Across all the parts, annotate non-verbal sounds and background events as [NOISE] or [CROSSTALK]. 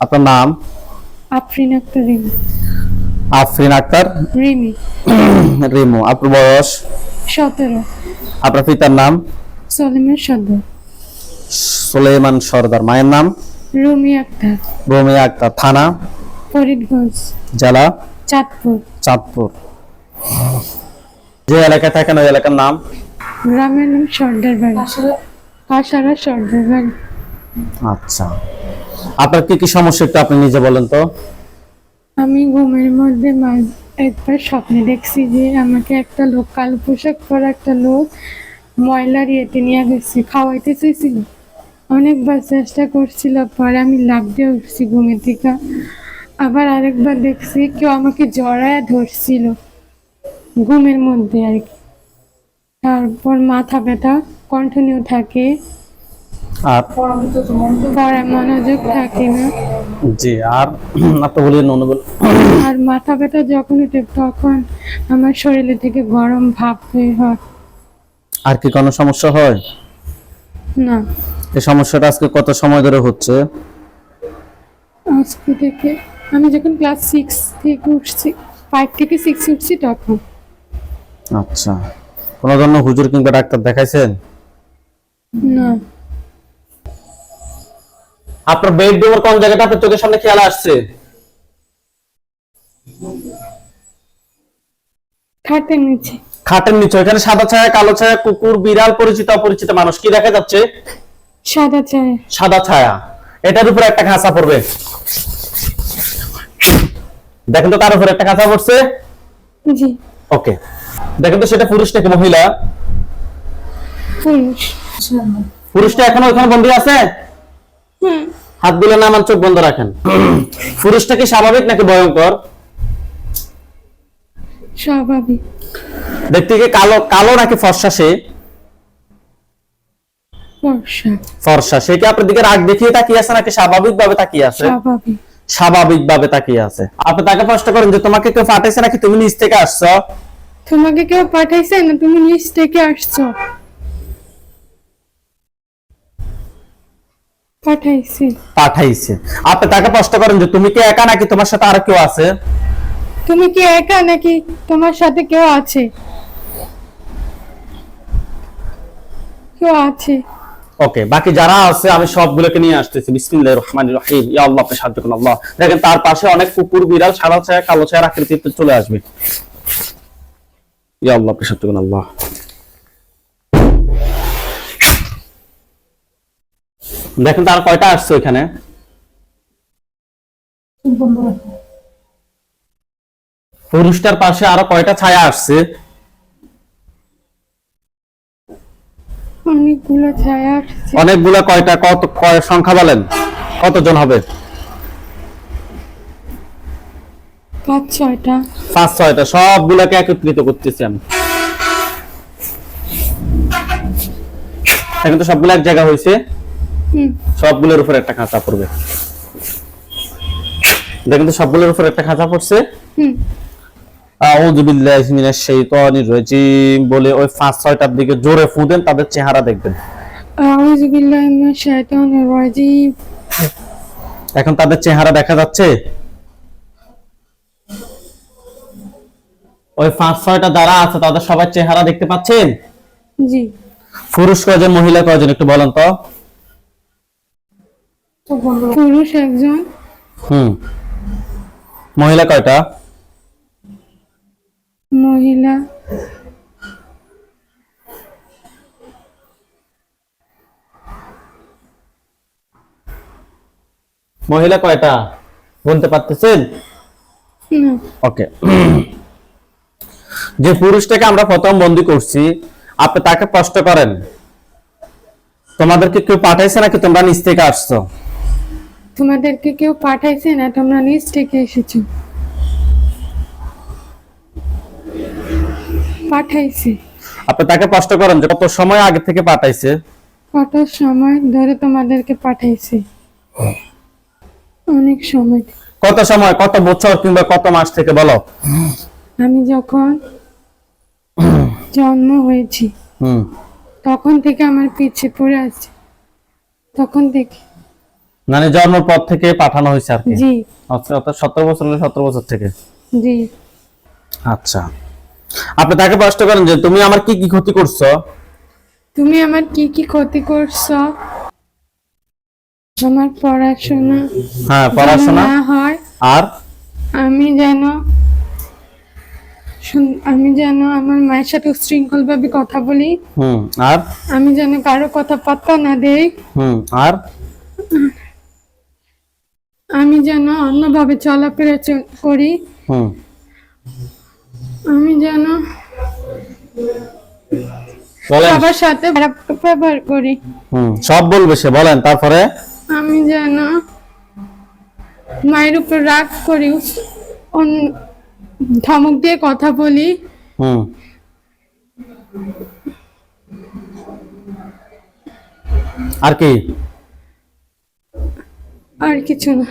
আপনার নাম? আফরিন আক্তার রিমি। আফরিন আক্তার? রিমি। [CLEARS THROAT] রিমু আপনার বয়স? সতেরো। আপনার পিতার নাম? সলিমের সদর সুলেমান সর্দার মায়ের নাম? রুমি আক্তার। রমি আক্তার থানা? ফরিদগঞ্জ। জেলা? চাঁদপুর। চাঁদপুর। যে এলাকায় থাকেন ওই এলাকার নাম? গ্রামের নাম সর্দার বাড়ি কাসারা সর্দার বাড়ি আচ্ছা। আপনার কি কি সমস্যা একটু আপনি নিজে বলেন তো। আমি ঘুমের মধ্যে একবার স্বপ্নে দেখছি যে আমাকে একটা লোক, কালো পোশাক পরা একটা লোক ময়লার ইয়েতে নিয়ে গেছে, খাওয়াইতে চেয়েছিল অনেকবার চেষ্টা করছিল, পরে আমি লাভ দিয়ে উঠছি ঘুমের থেকে আবার আরেকবার দেখছি কেউ আমাকে জড়ায় ধরছিল ঘুমের মধ্যে আর কি। তারপর মাথা ব্যথা কন্টিনিউ থাকে। আর পরে মনোযোগ থাকে না। জি আর [CLEARS THROAT] আপনি বলিয়ে নন বল আর মাথা ব্যথা যখন উঠে তখন আমার শরীরে থেকে গরম ভাব বের হয়। আর কি কোনো সমস্যা হয়? না। এই সমস্যাটা আজকে কত সময় ধরে হচ্ছে? আজকে থেকে আমি যখন ক্লাস সিক্স থেকে উঠছি ফাইভ থেকে সিক্স উঠছি তখন। আচ্ছা। কোনো ধরনের হুজুর কিংবা ডাক্তার দেখাইছেন? না। আপনার বেডরুমের কোন জায়গাটা আপনার চোখের সামনে খেয়াল আসছে? খাটের নিচে। খাটের নিচে এখানে সাদা ছায়া কালো ছায়া কুকুর বিড়াল পরিচিত অপরিচিত মানুষ কি দেখা যাচ্ছে? সাদা চায় সাদা ছায়া। এটার উপরে একটা খাঁচা পড়বে। দেখেন তো তার উপরে একটা খাঁচা পড়ছে? জি। ওকে। দেখেন তো সেটা পুরুষ নাকি মহিলা? পুরুষ। পুরুষটা এখনও ওখানে বন্দী আছে? হাত দিলে না আমার চোখ বন্ধ রাখেন। পুরুষটা কি স্বাভাবিক নাকি ভয়ঙ্কর? স্বাভাবিক। দেখতে কি কালো কালো নাকি ফর্সা সে? ফর্সা। সে কি আপনার দিকে রাগ দেখিয়ে তাকিয়ে আছে নাকি স্বাভাবিক ভাবে তাকিয়ে আছে? স্বাভাবিক। স্বাভাবিক ভাবে তাকিয়ে আছে। আপনি তাকে প্রশ্ন করেন যে তোমাকে কেউ পাঠাইছে নাকি? তুমি নিচ থেকে আসছো? তোমাকে কেউ পাঠাইছে না তুমি নিজ থেকে আসছো। পাঠাইছে। পাঠাইছে। আপনি তাকে প্রশ্ন করেন যে তুমি কি একা নাকি তোমার সাথে আর কেউ আছে? তুমি কি একা নাকি তোমার সাথে কেউ আছে? কেউ আছে। ওকে বাকি যারা আছে আমি সবগুলোকে নিয়ে আসতেছি। বিসমিল্লাহির রহমানির রহিম। ইয়া আল্লাহ আপনি সাহায্য করুন আল্লাহ। দেখেন তার পাশে অনেক কুকুর বিড়াল সাদা ছায়া কালো ছায়া আকৃতিতে চলে আসবে। ইয়া আল্লাহ আপনি সাহায্য করুন আল্লাহ। দেখেন তার কয়টা আসছে ওইখানে? পুরুষটার পাশে আরও কয়টা ছায়া আসছে? অনেকগুলো ছায়া আসছে। অনেকগুলা কয়টা? কত কয় সংখ্যা বলেন? কতজন হবে? পাঁচ ছয়টা। পাঁচ ছয়টা। সবগুলাকে একত্রিত করতেছি আমি। এখন তো সবগুলো এক জায়গা হয়েছে সবগুলোর উপর একটা খাঁচা পড়বে। দেখেন তো সবগুলোর উপর একটা খাঁচা পড়ছে। আউযু বিল্লাহি মিনাশ শাইতানির রাজিম বলে ওই পাঁচ ছয়টার দিকে জোরে ফু দেন তাদের চেহারা দেখবেন। আউযু বিল্লাহি মিনাশ শাইতানির রাজিম। এখন তাদের চেহারা দেখা যাচ্ছে? ওই পাঁচ ছয়টা যারা আছে তাদের সবার চেহারা দেখতে পাচ্ছেন? জি। পুরুষ কয়জন মহিলা কয়জন একটু বলেন তো। পুরুষ একজন। হুম। মহিলা কয়টা? মহিলা। মহিলা কয়টা? বলতে পারতেছেন? ওকে। যে পুরুষটাকে আমরা প্রথম বন্দি করছি আপনি তাকে প্রশ্ন করেন। তোমাদেরকে কেউ পাঠাইছে নাকি তোমরা নিচ থেকে আসছো? তোমাদেরকে কেউ পাঠাইছে না তোমরা নিজ থেকে এসেছ। পাঠাইছে। আপনি তাকে প্রশ্ন করেন যে কত সময় আগে থেকে পাঠাইছে। কত সময় ধরে তোমাদেরকে পাঠাইছে। অনেক সময়। কত সময় কত বছর কিংবা কত মাস থেকে বলো। আমি যখন জন্ম হয়েছি হুম। তখন থেকে আমার পিছে পড়ে আছে। তখন থেকে মানে জন্মের পর থেকে পাঠানো হয়েছে আর কি? জি। আচ্ছা অর্থাৎ সতেরো বছর হলে সতেরো বছর থেকে। জি। আচ্ছা। আপনি তাকে প্রশ্ন করেন যে তুমি আমার কি কি ক্ষতি করছ? তুমি আমার কি কি ক্ষতি করছ? আমার পড়াশোনা হ্যাঁ পড়াশোনা হয় আর? আমি যেন আমি যেন আমার মায়ের সাথে উশৃঙ্খল ভাবে কথা বলি। হুম আর? আমি যেন কারও কথা পাত্তা না দেই। হুম আর? আমি যেন অন্যভাবে চলাফেরা করি। আমি যেন সবার সাথে খারাপ ব্যবহার করি। সব বলবে সে বলেন তারপরে? আমি যেন মায়ের উপর রাগ করি ধমক দিয়ে কথা বলি। আর কি? আর কিছু না।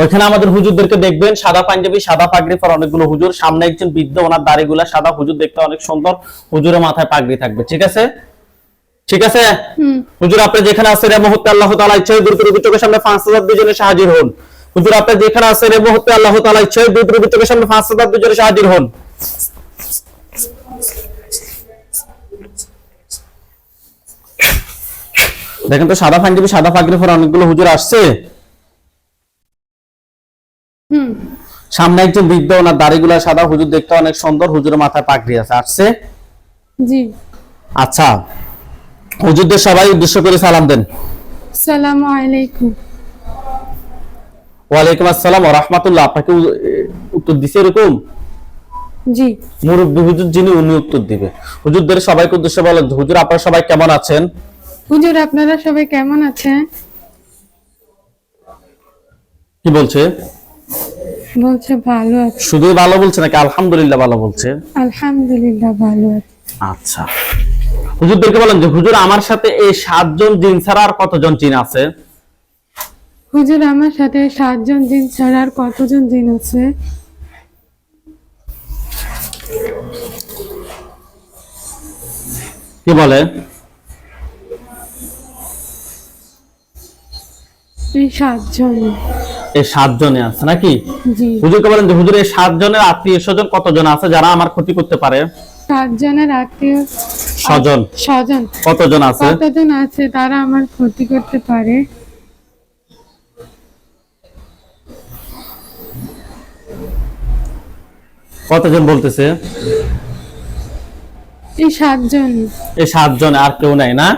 ওইখানে আমাদের হুজুরদেরকে দেখবেন সাদা পাঞ্জাবি সাদা পাগড়ি পর অনেকগুলো হুজুর। সামনে একজন বৃদ্ধ ওনার দাড়িগুলা সাদা। হুজুর দেখতে অনেক সুন্দর। হুজুরের মাথায় পাগড়ি থাকবে। ঠিক আছে? ঠিক আছে? হুজুর আপনি যেখানে আছেন এই মুহূর্তে আল্লাহ তাআলা ইচ্ছায় দূর করে চোখের সামনে পাঁচ হাজার দুজনে হাজির হন। হুজুর আপনি যেখানে আছেন এই মুহূর্তে আল্লাহ তাআলা ইচ্ছায় দূর করে চোখের সামনে পাঁচ হাজার দুজনে হাজির হন। দেখেন তো সাদা পাঞ্জাবি সাদা পাগড়ি পর অনেকগুলো হুজুর আসছে। হুম। সামনে একজন বৃদ্ধ ওনার দাড়িগুলা সাদা হুজুর দেখতে অনেক সুন্দর হুজুরের মাথায় পাগড়ি আছে। আসছে? জি। আচ্ছা। হুজুরদের সবাই উদ্দেশ্য করে সালাম দেন। সালামু আলাইকুম। ওয়ালাইকুম আসসালাম ও রহমাতুল্লাহ। আপনাকে উত্তর দিছে এরকম? জি। মুরব্বী হুজুর যিনি উনি উত্তর দিবে। হুজুরদের সবাইকে উদ্দেশ্যে বলেন হুজুর আপনারা সবাই কেমন আছেন? হুজুর আপনারা সবাই কেমন আছেন? কি বলছে? বলছে ভালো আছে। শুধু ভালো বলছে নাকি আলহামদুলিল্লাহ ভালো বলছে? আলহামদুলিল্লাহ ভালো আছে। আচ্ছা। হুজুরদেরকে বলেন যে হুজুর আমার সাথে এই সাতজন জিন ছাড়া আর কতজন জিন আছে? হুজুর আমার সাথে সাতজন জিন ছাড়া আর কতজন জিন আছে? কি বলে? এই সাতজন। আছে নাকি? হুজুরকে বলেন যে হুজুর এই সাতজনের আত্মীয় স্বজন কতজন আছে? যারা আমার ক্ষতি করতে পারে? সাতজনের আত্মীয় স্বজন। স্বজন। কতজন আছে? কতজন আছে তারা আমার ক্ষতি করতে পারে? কতজন বলতেছে? এই সাতজন। এই সাতজন আর কেউ নাই না?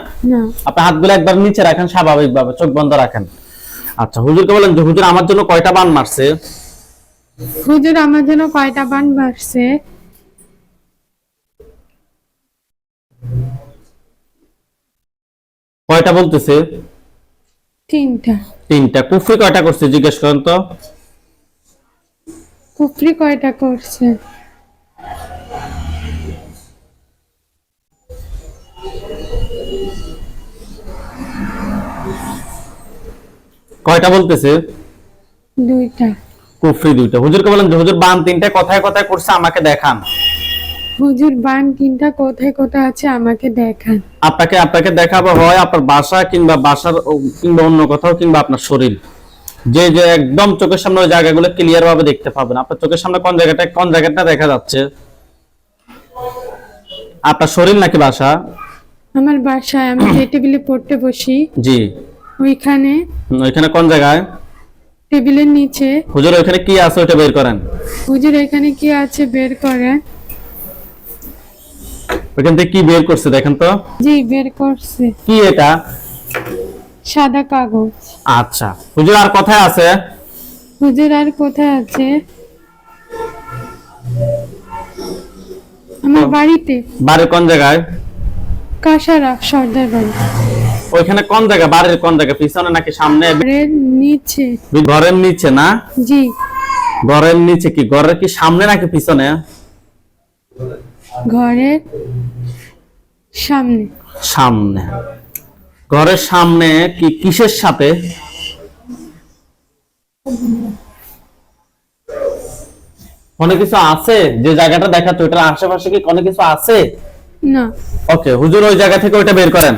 আপনি হাতগুলো একবার নিচে রাখেন স্বাভাবিক ভাবে চোখ বন্ধ রাখেন। আচ্ছা হুজুরকে বলেন যে হুজুর আমার জন্য কয়টা বান মারছে? হুজুর আমার জন্য কয়টা বান মারছে? কয়টা বলতেছে? তিনটা। তিনটা। কুফরি কয়টা করছে জিজ্ঞেস করেন তো। কুফরি কয়টা করছে? কয়টা বলতেছে? দুইটা। কুফরি দুইটা। হুজুরকে বলেন যে হুজুর বান তিনটা কথায় কথায় করছে আমাকে দেখান। হুজুর বান তিনটা কোথায় কোথায় আছে আমাকে দেখান। আপনাকে আপনাকে দেখাবো হয় আপনার বাসা কিংবা বাসার কিংবা অন্য কোথাও কিংবা আপনার শরীর। যে যে একদম চোখের সামনে ওই জায়গাগুলো ক্লিয়ার ভাবে দেখতে পাবেন। আপনার চোখের সামনে কোন জায়গাটা কোন জায়গাটা দেখা যাচ্ছে? আপনার শরীর নাকি বাসা? আমার বাসায় আমি যে টেবিলে পড়তে বসি জি। ওইখানে ওইখানে কোন জায়গায়? টেবিলের নিচে। হুজুর ওইখানে কি আছে ওইটা বের করেন। হুজুর এখানে কি আছে বের করে ওইখান থেকে কি বের করছে দেখেন তো। জি বের করছে। কি এটা? সাদা কাগজ। আচ্ছা। হুজুর আর কোথায় আছে? হুজুর আর কোথায় আছে? আমার বাড়িতে। বাড়ির কোন জায়গায়? কাসারা সর্দার বাড়ি। ওইখানে কোন জায়গা? বাড়ির কোন জায়গা? পিছনে নাকি সামনে? ঘরের নিচে। ঘরের নিচে না? জি। ঘরের নিচে কি? ঘরের কি সামনে নাকি পিছনে? ঘরের সামনে। সামনে। ঘরের সামনে কি কিসের সাথে? কোনো কিছু আছে? যে জায়গাটা দেখাচ্ছে ওটার আশেপাশে কি কোনো কিছু আছে? না। ওকে হুজুর ওই জায়গা থেকে ওইটা বের করেন।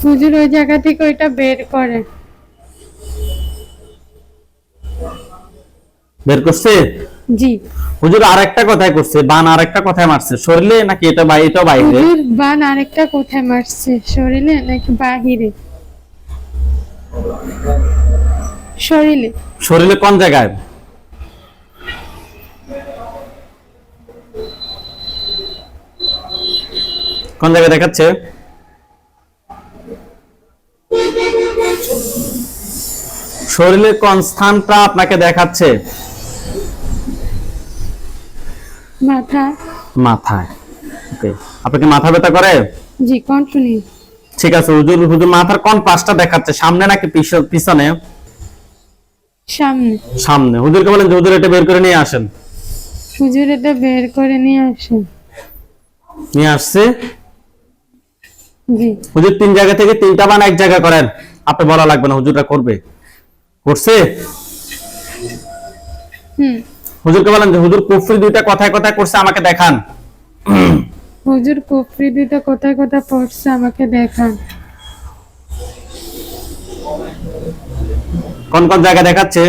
সুজির ওই জায়গা থেকে ওইটা বের করে। বের করছে? জি। হুজুর আরেকটা কথায় করছে বান আরেকটা কথায় মারছে। শরীরে নাকি এটা বাই এটা বাইরে হুজুর বান আরেকটা কথায় মারছে শরীরে নাকি বাহিরে? শরীরে। শরীরে কোন জায়গায়? কোন জায়গায় দেখাচ্ছে? শরীরের কোন স্থানটা আপনাকে দেখাচ্ছে। মাথা। মাথায়। ওকে আপনাকে মাথা ব্যথা করে? জি কোন শুনি ঠিক আছে হুজুর হুজুর মাথার কোন পাশটা দেখাচ্ছে। সামনে নাকি পিছনে সামনে। সামনে। হুজুরকে বলেন হুজুর এটা বের করে নিয়ে আসেন। হুজুর এটা বের করে নিয়ে আসেন। নিয়ে আসছে? জি। হুজুর তিন জায়গা থেকে তিনটা বান এক জায়গা করেন। আপনি বলা লাগবে না হুজুরটা করবে। হুজুরকে বলেন যে হুজুর কুফরি দুইটা কথায় কথায় করছে আমাকে দেখান। হুজুর কুফরি দুটো কোথায় কোথায় পড়ছে আমাকে দেখান। কোন কোন জায়গা দেখাচ্ছে?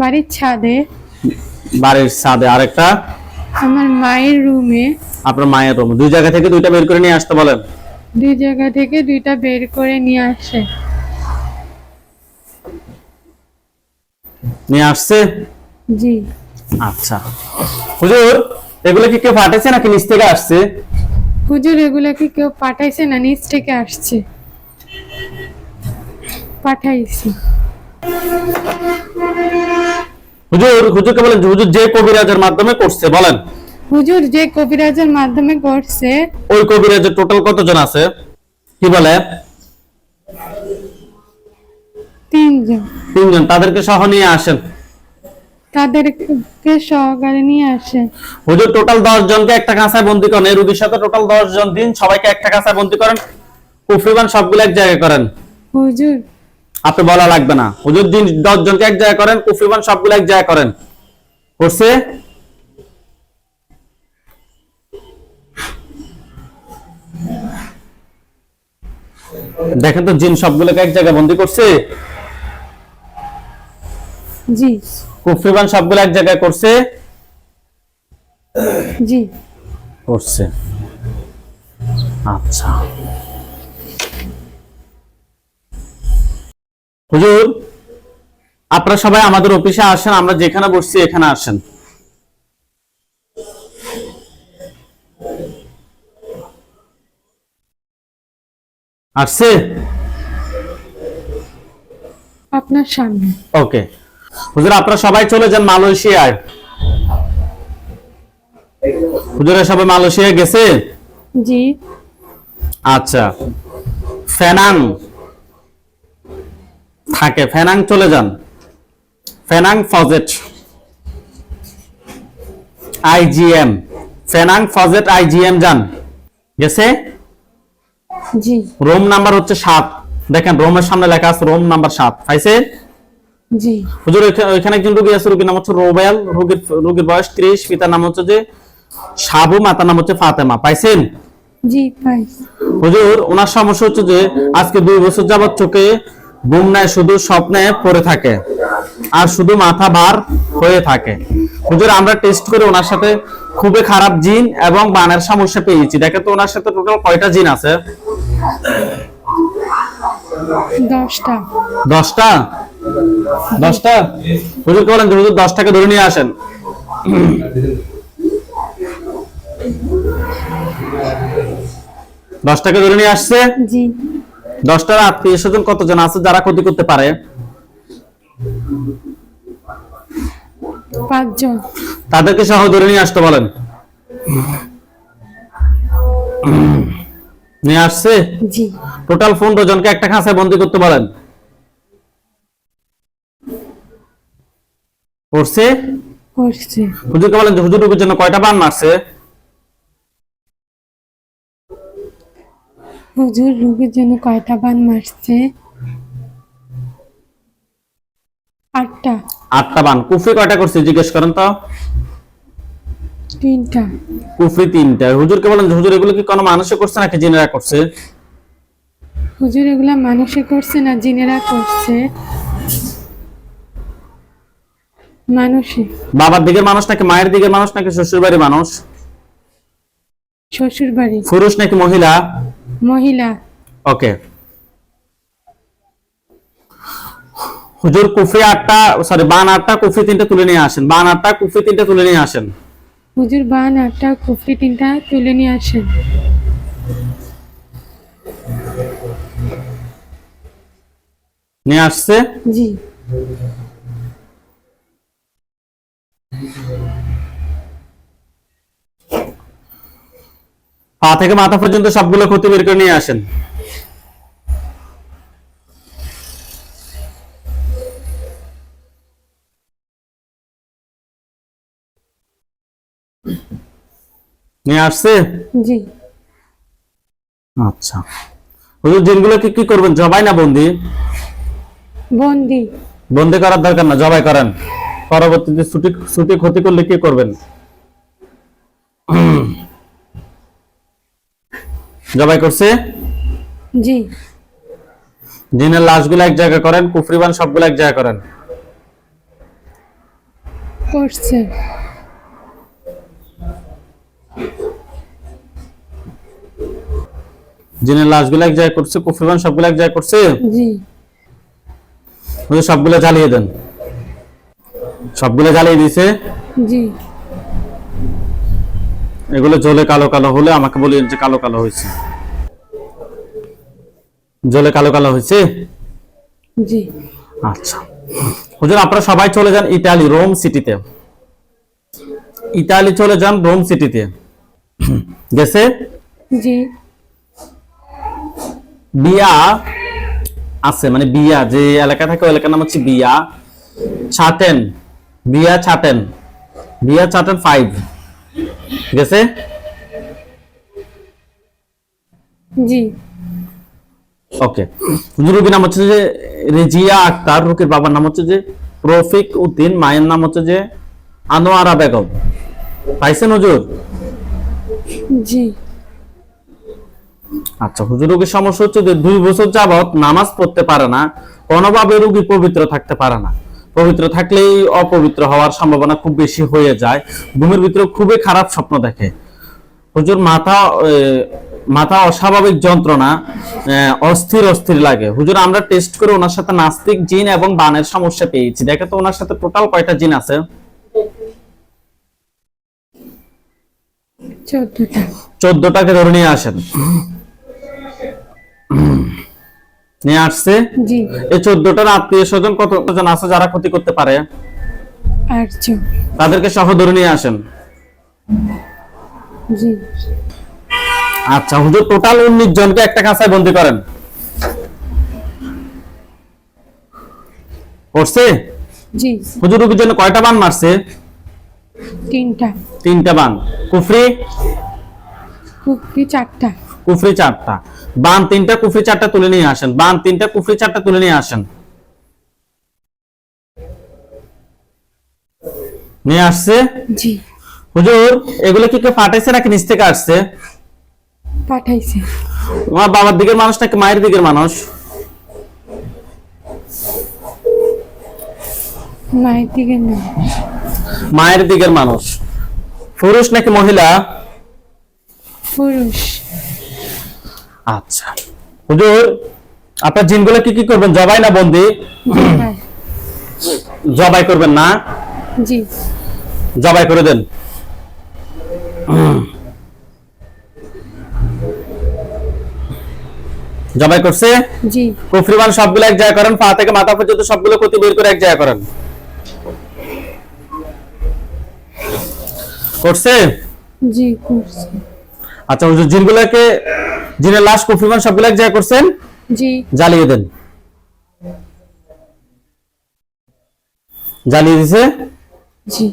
বাড়ির ছাদে। বাড়ির ছাদে আরেকটা। আমার মায়ের রুমে। আপনার মায়ের রুম। দুই জায়গা থেকে দুইটা বের করে নিয়ে আসতে বলেন। দুই জায়গা থেকে দুইটা বের করে নিয়ে আসে। নিয়ে আসছে? জি। আচ্ছা। হুজুর এগুলো কি কেউ ফাটেছে নাকি নিচ থেকে আসছে? হুজুর এগুলোকে কেউ পাঠাইছে না? নিচ থেকে আসছে। পাঠাইছি। হুজুর হুজুরকে বলেন যে হুজুর যে কবিরাজের মাধ্যমে করছে বলেন। হুজুর যে কবিরাজের মাধ্যমে করছে। ওই কবিরাজের টোটাল কতজন আছে? কি বলে? তিনজন। তিনজন তাদেরকে সহ নিয়ে আসেন। তাদেরকে সহকারে নিয়ে আসে হুজুর টোটাল দশ জনকে একটা কাঁচায় বন্দি করেন। এই রুগীর সাথে টোটাল দশ জন দিন সবাইকে একটা কাঁচায় বন্দি করেন। সবগুলো এক জায়গায় করেন। হুজুর। আপনি বলা লাগবে না। হুজুর দিন দশ জনকে এক জায়গায় করেন সবগুলো এক জায়গায় করেন। করছে? দেখেন তো জিন সবগুলোকে এক জায়গায় বন্দি করছে। জি। কুফরিবান সবগুলো এক জায়গায় করছে? জি। করছে। আচ্ছা। হুজুর আপনারা সবাই আমাদের অফিসে আসেন আমরা যেখানে বসছি এখানে আসেন। আসছে? আপনার সামনে। ওকে। হুজুর আপনারা সবাই চলে যান মালয়েশিয়ায়। হুজুরা সবাই মালয়েশিয়া গেছে? জি। আচ্ছা। ফেনাং। থাকে ফেনাং চলে যান। ফেনাং ফজেট। আইজিএম ফেনাং ফজেট আইজিএম যান। গেছে? জি। রোম নাম্বার হচ্ছে সাত। দেখেন রোমের সামনে লেখা আছে রোম নাম্বার সাত। পাইছে জি। হুজুর ওইখানে একজন রোগী আছে রোগীর নাম হচ্ছে রোবেল রোগীর রোগীর বয়স ত্রিশ পিতার নাম হচ্ছে যে সাবু মাতার নাম হচ্ছে ফাতেমা। পাইছেন? জি হুজুর ওনার সমস্যা হচ্ছে যে আজকে দুই বছর যাবত চোখে ঘুম নেয় শুধু স্বপ্নে পড়ে থাকে আর শুধু মাথা ভার হয়ে থাকে। হুজুর আমরা টেস্ট করে ওনার সাথে খুবই খারাপ জিন এবং বানের সমস্যা পেয়েছি। দেখে তো ওনার সাথে টোটাল কয়টা জিন আছে? দশটা। দশটা? দশটা? হুজুরকে বলেন যে হুজুর দশটাকে ধরে নিয়ে আসেন। দশটাকে ধরে নিয়ে আসছে? দশটার আত্মীয় স্বজন কতজন আছে যারা ক্ষতি করতে পারে? পাঁচজন। তাদেরকে সহ ধরে নিয়ে আসতে বলেন। নিয়ে আসছে? জি। টোটাল পনেরো জনকে একটা খাঁচায় বন্দি করতে করছে? করছে। হুজুরকে বলেন যে হুজুর রোগীর জন্য কয়টা বান মারছে? হুজুর রোগীর জন্য কয়টা বান মারছে? আটটা। আটটা বান। কুফরি কয়টা করছে? জিজ্ঞেস করেন তো। তিনটা। কুফরি তিনটা। হুজুরকে বলেন হুজুর এগুলো কি কোনো মানুষে করছে নাকি জিনেরা করছে? হুজুর এগুলা মানুষে করছে না জিনেরা করছে? মানুষে। বাবার দিকের মানুষ নাকি মায়ের দিকের মানুষ নাকি শ্বশুর বাড়ির মানুষ? শ্বশুর বাড়ি পুরুষ নাকি মহিলা? মহিলা। ওকে। হুজুর কুফরি আটটা সরি বান আটটা কুফরি তিনটা তুলে নিয়ে আসেন। বান আটটা কুফরি তিনটা তুলে নিয়ে আসেন। হুজুর বান আটটা কুফরি তিনটা তুলে নিয়ে আসেন। নিয়ে আসছে? জি। পা থেকে মাথা পর্যন্ত সবগুলো ক্ষতি বের করে নিয়ে আসেন। নিয়ে আসছে? জি। আচ্ছা। হুজুর জিনগুলোকে কি করবেন? জবাই না বন্দি? বন্দি। বন্দি করার দরকার না জবাই করেন। পরবর্তীতে ছুটি ছুটি ক্ষতি করলে কি করবেন? জবাই করছে? জি। জিনের লাশগুলো এক জায়গায় করেন কুফরিবান সবগুলো এক জায়গায় করেন। করছে। জিনের লাশগুলো এক জায়গায় করছে কুফরিবান সবগুলো এক জায়গায় করছে? জি। হুজুর সবগুলো জ্বালিয়ে দেন। সবগুলো জ্বালিয়ে দিছে জি। এগুলো জ্বলে কালো কালো হলে আমাকে বলিয়েন যে কালো কালো হয়েছে। জলে কালো কালো হয়েছে? জি। আচ্ছা। হুজুর আপনারা সবাই চলে যান ইতালি রোম সিটিতে। ইতালি চলে যান রোম সিটিতে। গেছে? জি। বিয়া আছে মানে বিয়া যে এলাকা থাকে ওই এলাকার নাম হচ্ছে বিয়া। ছাটেন বিয়া ছাটেন বিয়া ছাটেন ফাইভ গেছে? জি। ওকে রুগীর নাম হচ্ছে যে রেজিয়া আক্তার রুকির বাবার নাম হচ্ছে যে রফিক উদ্দিন মায়ের নাম হচ্ছে যে আনোয়ারা বেগম। পাইছেন হুজুর? জি। আচ্ছা হুজুর রোগীর সমস্যা হচ্ছে যে দুই বছর যাবত নামাজ পড়তে পারে না কোনোভাবে রোগী পবিত্র থাকতে পারে না। পবিত্র থাকলেই অপবিত্র হওয়ার সম্ভাবনা খুব বেশি হয়ে যায়। ঘুমের ভিতরে খুবই খারাপ স্বপ্ন দেখে। হুজুর মাথা মাথা অস্বাভাবিক যন্ত্রণা অস্থির অস্থির লাগে। হুজুর আমরা টেস্ট করে ওনার সাথে নাস্তিক জিন এবং বানের সমস্যা পেয়েছি। দেখে তো ওনার সাথে টোটাল কয়টা জিন আছে? চোদ্দটাকে ধরে নিয়ে আসেন। নিয়ে আসছে? এই চোদ্দটার আত্মীয় স্বজন কতজন আছে যারা ক্ষতি করতে পারে? তাদেরকে সহ ধরে নিয়ে আসেন। আচ্ছা হুজুর টোটাল উনিশ জনকে একটা কাঁচায় বন্দি করেন। করছে? হুজুর জন্য কয়টা বান মারছে? তিনটা। তিনটা বান। কুফরি? কুফরি চারটা। কুফরি চারটা। বান তিনটা কুফরি চারটা তুলে নিয়ে আসেন। বান তিনটা কুফরি চারটা তুলে নিয়ে আসেন। নিয়ে আসছে? জি। হুজুর এগুলো কি কেউ ফাটাইছে নাকি নিচ থেকে আসছে? পাঠাইছে। তোমার বাবার দিকের মানুষ নাকি মায়ের দিকের মানুষ? মায়ের দিকে না মায়ের দিকের মানুষ। পুরুষ নাকি মহিলা? পুরুষ। আচ্ছা। হুজুর আপনার জিনগুলো কি কি করবেন? জবাই না বন্দি? জবাই। করবেন না? জি। জবাই করে দেন। জবাই করছে? জি। কুফরিমান সবগুলো এক জায়গায় করেন পা থেকে মাথা পর্যন্ত সবগুলো ক্ষতি বের করে এক জায়গায় করেন। করছে? জি করছে। আচ্ছা হুজুর জিনগুলোকে জিনের লাশ কুফরিমান সবগুলো এক জায়গায় করছেন? জি। জ্বালিয়ে দেন। জ্বালিয়ে দিছে? জি।